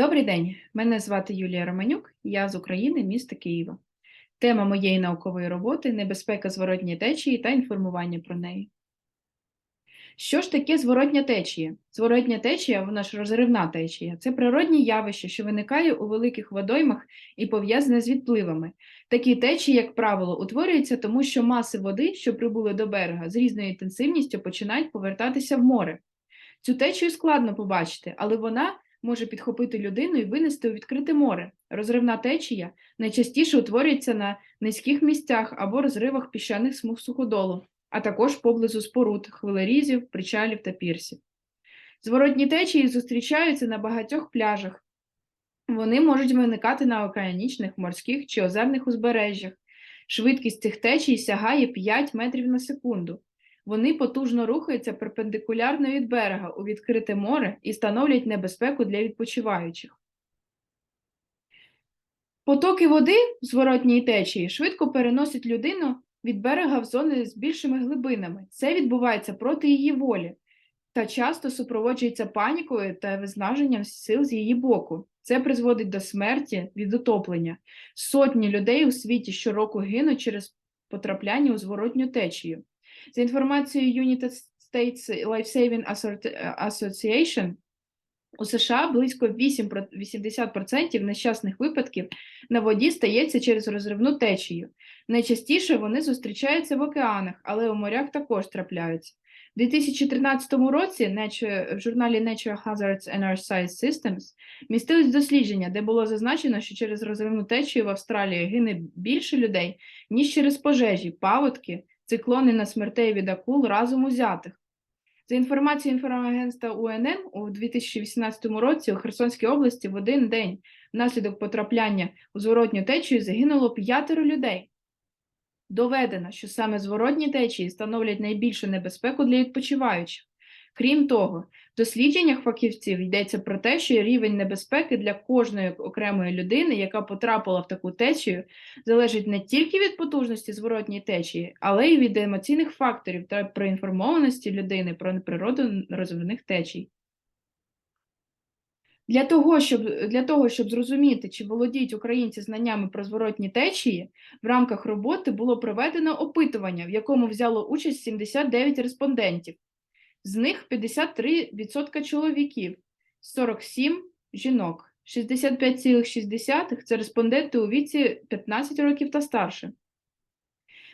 Добрий день, мене звати Юлія Романюк, я з України, міста Києва. Тема моєї наукової роботи небезпека зворотньої течії та інформування про неї. Що ж таке зворотня течія? Зворотня течія, вона ж розривна течія, це природнє явище, що виникає у великих водоймах і пов'язане з відпливами. Такі течії, як правило, утворюються тому, що маси води, що прибули до берега, з різною інтенсивністю починають повертатися в море. Цю течію складно побачити, але вона може підхопити людину і винести у відкрите море. Розривна течія найчастіше утворюється на низьких місцях або розривах піщаних смуг суходолу, а також поблизу споруд, хвилерізів, причалів та пірсів. Зворотні течії зустрічаються на багатьох пляжах. Вони можуть виникати на океанічних, морських чи озерних узбережжях. Швидкість цих течій сягає 5 метрів на секунду. Вони потужно рухаються перпендикулярно від берега у відкрите море і становлять небезпеку для відпочиваючих. Потоки води зворотньої течії швидко переносять людину від берега в зони з більшими глибинами. Це відбувається проти її волі та часто супроводжується панікою та виснаженням сил з її боку. Це призводить до смерті від утоплення. Сотні людей у світі щороку гинуть через потрапляння у зворотню течію. За інформацією United States Lifesaving Association, у США близько 8, 80% нещасних випадків на воді стається через розривну течію. Найчастіше вони зустрічаються в океанах, але у морях також трапляються. У 2013 році в журналі Natural Hazards and Earth Science Systems містились дослідження, де було зазначено, що через розривну течію в Австралії гине більше людей, ніж через пожежі, паводки, циклони на смертей від акул разом узятих. За інформацією інформагентства УНН, у 2018 році у Херсонській області в один день внаслідок потрапляння у зворотню течію загинуло п'ятеро людей. Доведено, що саме зворотні течії становлять найбільшу небезпеку для відпочиваючих. Крім того, в дослідженнях фахівців йдеться про те, що рівень небезпеки для кожної окремої людини, яка потрапила в таку течію, залежить не тільки від потужності зворотньої течії, але й від емоційних факторів та проінформованості людини про природу розвивних течій. Для того, щоб для того, щоб зрозуміти, чи володіють українці знаннями про зворотні течії, в рамках роботи було проведено опитування, в якому взяло участь 79 респондентів. З них 53% чоловіків, 47 жінок, 65,6% це респонденти у віці 15 років та старше,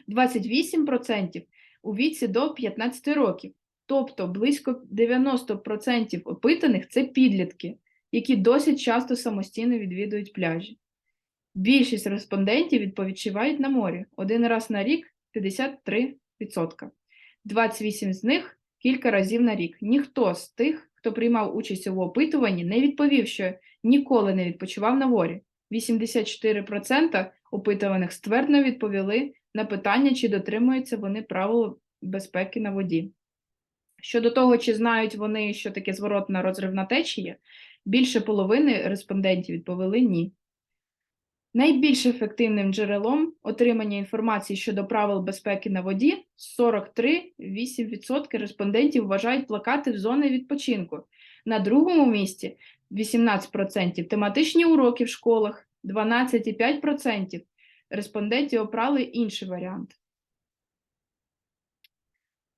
28% у віці до 15 років. Тобто близько 90% опитаних це підлітки, які досить часто самостійно відвідують пляжі. Більшість респондентів відпочивають на морі один раз на рік 53%. 28 з них кілька разів на рік. Ніхто з тих, хто приймав участь у опитуванні, не відповів, що ніколи не відпочивав на ворі. 84% опитуваних ствердно відповіли на питання, чи дотримуються вони правил безпеки на воді. Щодо того, чи знають вони, що таке зворотна розривна течія, більше половини респондентів відповіли ні. Найбільш ефективним джерелом отримання інформації щодо правил безпеки на воді 43,8% респондентів вважають плакати в зони відпочинку. На другому місці 18% тематичні уроки в школах, 12,5% респондентів обрали інший варіант.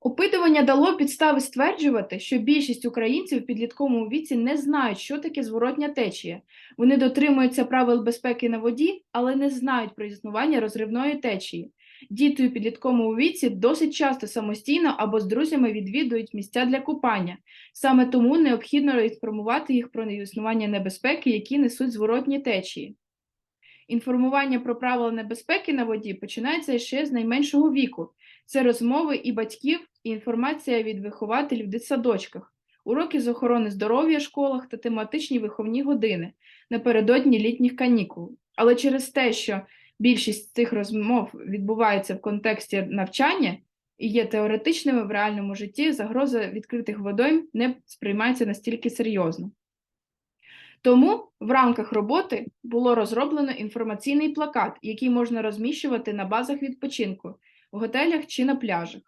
Опитування дало підстави стверджувати, що більшість українців в підлітковому віці не знають, що таке зворотня течія. Вони дотримуються правил безпеки на воді, але не знають про існування розривної течії. Діти у підлітковому віці досить часто самостійно або з друзями відвідують місця для купання. Саме тому необхідно інформувати їх про існування небезпеки, які несуть зворотні течії. Інформування про правила небезпеки на воді починається ще з найменшого віку. Це розмови і батьків, і інформація від вихователів в дитсадочках, уроки з охорони здоров'я в школах та тематичні виховні години напередодні літніх канікул. Але через те, що більшість цих розмов відбувається в контексті навчання і є теоретичними в реальному житті, загроза відкритих водойм не сприймається настільки серйозно. Тому в рамках роботи було розроблено інформаційний плакат, який можна розміщувати на базах відпочинку, в готелях чи на пляжах.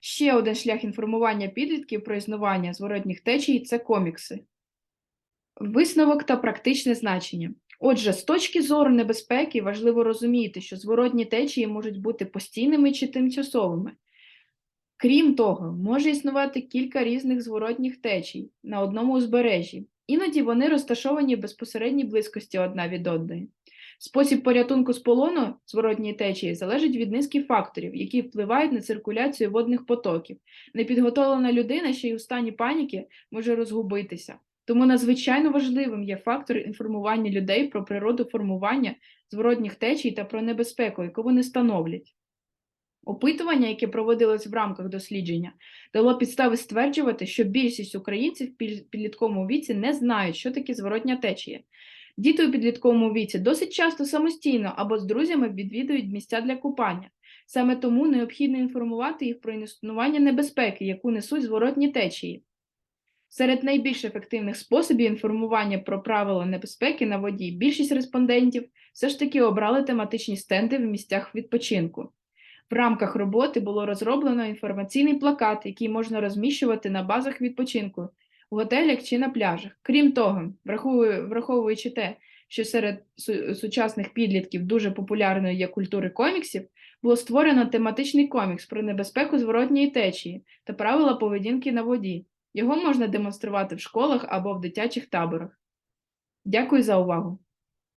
Ще один шлях інформування підлітків про існування зворотніх течій це комікси. Висновок та практичне значення. Отже, з точки зору небезпеки важливо розуміти, що зворотні течії можуть бути постійними чи тимчасовими. Крім того, може існувати кілька різних зворотніх течій на одному узбережжі. Іноді вони розташовані в безпосередній близькості одна від одної. Спосіб порятунку з полону зворотньої течії залежить від низки факторів, які впливають на циркуляцію водних потоків. Непідготовлена людина ще й у стані паніки може розгубитися. Тому надзвичайно важливим є фактор інформування людей про природу формування зворотніх течій та про небезпеку, яку вони становлять. Опитування, яке проводилось в рамках дослідження, дало підстави стверджувати, що більшість українців в підлітковому віці не знають, що таке зворотня течія. Діти у підлітковому віці досить часто самостійно або з друзями відвідують місця для купання. Саме тому необхідно інформувати їх про існування небезпеки, яку несуть зворотні течії. Серед найбільш ефективних способів інформування про правила небезпеки на воді більшість респондентів все ж таки обрали тематичні стенди в місцях відпочинку. В рамках роботи було розроблено інформаційний плакат, який можна розміщувати на базах відпочинку, в готелях чи на пляжах. Крім того, враховуючи те, що серед сучасних підлітків дуже популярною є культури коміксів, було створено тематичний комікс про небезпеку зворотньої течії та правила поведінки на воді. Його можна демонструвати в школах або в дитячих таборах. Дякую за увагу!